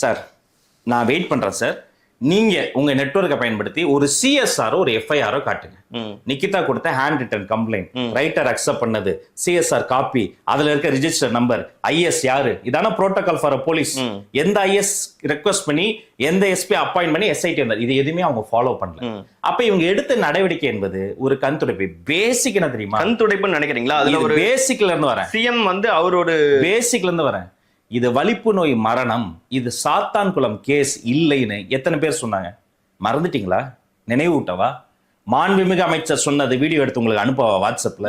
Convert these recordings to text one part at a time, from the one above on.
Sir நான் wait பண்றேன் sir. நீங்க உங்க நெட்வொர்க்கை பயன்படுத்தி ஒரு சிஎஸ்ஆரோ ஒரு எஃப்ஐஆரோ காட்டுங்க. நிக்கிதா கொடுத்த handwritten complaint writer accept பண்ணது. சிஎஸ்ஆர் காப்பி அதுல இருக்க ரிஜிஸ்டர் நம்பர் ஐஎஸ் யாரு? இதான புரோட்டோகால் ஃபார் போலீஸ் எந்த ஐஎஸ் ரெக்வஸ்ட் பண்ணி எந்த எஸ்பி அப்பாயிண்ட் பண்ணி எஸ்ஐடி வந்தார். இது எதுவுமே அவங்க ஃபாலோ பண்ணல. அப்ப இவங்க எடுத்த நடவடிக்கை என்பது ஒரு கண் துடைப்பு. பேசிக் என்ன தெரியுமா? கண் துடைப்புன்னு நினைக்கிறீங்களா? அதுல ஒரு பேசிக்ல இருந்து வரேன். சிஎம் வந்து அவரோட பேசிக்ல இருந்து வரேன். இது வலிப்பு நோய் மரணம் இது சாத்தான் குளம் கேஸ் இல்லைன்னு எத்தனை பேர் சொன்னாங்க? மறந்துட்டீங்களா? நினைவூட்டவா? மாண்புமிகு அமைச்சர் சொன்னது வீடியோ எடுத்து உங்களுக்கு அனுப்பவா வாட்ஸ்அப்ல?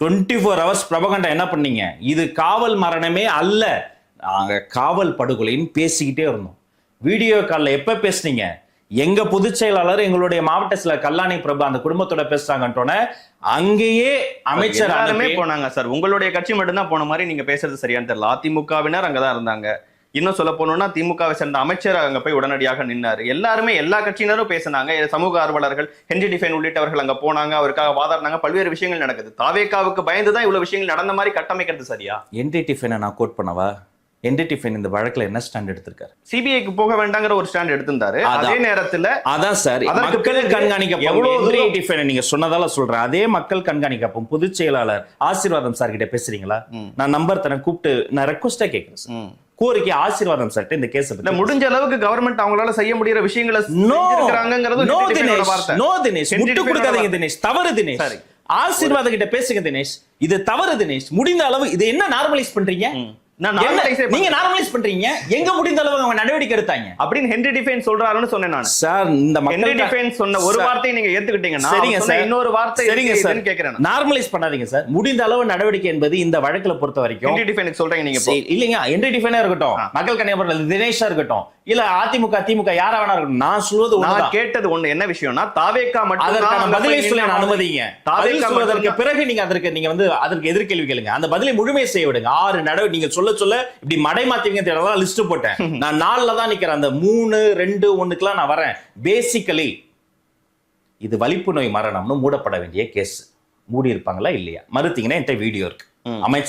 டுவெண்ட்டி ஃபோர் ஹவர்ஸ் பிரபகண்டா என்ன பண்ணீங்க? இது காவல் மரணமே அல்ல. நாங்க காவல் படுகொலைன்னு பேசிக்கிட்டே இருந்தோம். வீடியோ கால்ல எப்ப பேசுனீங்க? எங்க பொதுச் செயலாளர் எங்களுடைய மாவட்ட சில கல்லாணி பிரபு அந்த குடும்பத்தோட பேசுறாங்கன்றோன்னே அங்கேயே அமைச்சர் எல்லாருமே போனாங்க சார். உங்களுடைய கட்சி மட்டும்தான் போன மாதிரி நீங்க பேசுறது சரியான்னு தெரியல. அதிமுகவினர் அங்கதான் இருந்தாங்க. இன்னும் சொல்ல போனோம்னா திமுகவை சேர்ந்த அமைச்சர் அங்க போய் உடனடியாக நின்னாரு. எல்லாருமே எல்லா கட்சியினரும் பேசினாங்க. சமூக ஆர்வலர்கள் ஹென்றி டிஃபைன் உள்ளிட்டவர்கள் அங்க போனாங்க. அவருக்காக வாதாடினாங்க. பல்வேறு விஷயங்கள் நடக்குது. தாவேக்காவுக்கு பயந்து தான் இவ்வளவு விஷயங்கள் நடந்த மாதிரி கட்டமைக்கிறது சரியா? என்டி டிஃபனை நான் கோட் பண்ணவா? என்டி டிஃபன் இந்த வழக்குல என்ன ஸ்டாண்ட் எடுத்திருக்காரு? சிபிஐக்கு போக வேண்டாங்கிற ஒரு ஸ்டாண்ட் எடுத்திருந்தாரு. அதே நேரத்துல அதான் சார். மக்கள் டிஃபனை நீங்க சொன்னதால சொல்றேன். அதே மக்கள் கண்காணிக்கப்படும் பொதுச் செயலாளர் ஆசீர்வாதம் சார் கிட்ட பேசுறீங்களா? நான் நம்பர் தரேன் கூப்பிட்டு நான் ரெக்வஸ்டா கேட்கிறேன் சார். கோரிக்கை ஆசீர்வாதம் சார் இந்த கேஸ் முடிஞ்ச அளவுக்கு கவர்மெண்ட் அவங்களால செய்ய முடியற விஷயங்களை நோ தினேஷ். வார்த்தை. நோ தினேஷ். முட்டு கொடுக்காதீங்க. தினேஷ். தவறு தினேஷ். சரி. ஆசீர்வாத கிட்ட பேசுங்க தினேஷ். இது தவறு தினேஷ். முடிந்த அளவு இது என்ன நார்மலைஸ் பண்றீங்க? நீங்க நார்மலைஸ் பண்றீங்க. எங்க முடிந்த அளவு அவங்க நடவடிக்கை எடுத்தாங்க? அப்படின்னு ஹென்றி டிஃபைன் சொல்றாருன்னு சொன்னேன் நான். சார் இந்த மக்கள் டிஃபைன் சொன்ன ஒரு வார்த்தையை நீங்க ஏத்துக்கிட்டீங்கன்னா சரிங்க சார். இன்னொரு வார்த்தை சரிங்க சார். கேக்குறேன். நார்மலைஸ் பண்ணாதீங்க சார். முடிந்த அளவு நடவடிக்கை என்பது இந்த வழக்குல பொறுத்த வரைக்கும் ஹென்றி டிஃபைனுக்கு சொல்றீங்க நீங்க இல்லைங்க. என்டி டிஃபைனா இருக்கட்டும். மக்கள் கன்னியாகுமரி தினேஷா இருக்கட்டும். இல்ல அதிமுக திமுக யாரா வேணா நான் சொல்வது நான் கேட்டது ஒண்ணு. என்ன விஷயம்னா தாவேக்கா மட்டும் அதற்கான பதிலை சொல்ல அனுமதிங்க. பதில் சொல்வதற்கு பிறகு நீங்க அதற்கு நீங்க வந்து அதற்கு எதிர்கேள்வி கேளுங்க. அந்த பதிலை முழுமை செய்ய விடுங்க. ஆறு நடவடிக்கை நீங்க சொல்ல சொல்ல இப்படி மடை மாத்தீங்க லிஸ்ட் போட்டேன். நான் நாலுல தான் நிக்கிறேன். அந்த மூணு ரெண்டு ஒண்ணுக்குலாம் நான் வரேன். பேசிக்கலி இது வலிப்பு நோய் மரணம்னு மூடப்பட வேண்டிய கேஸ் மூடி இருப்பாங்களா இல்லையா? மறுத்தீங்கன்னா என்கிட்ட வீடியோ இருக்கு. அமைச்சர்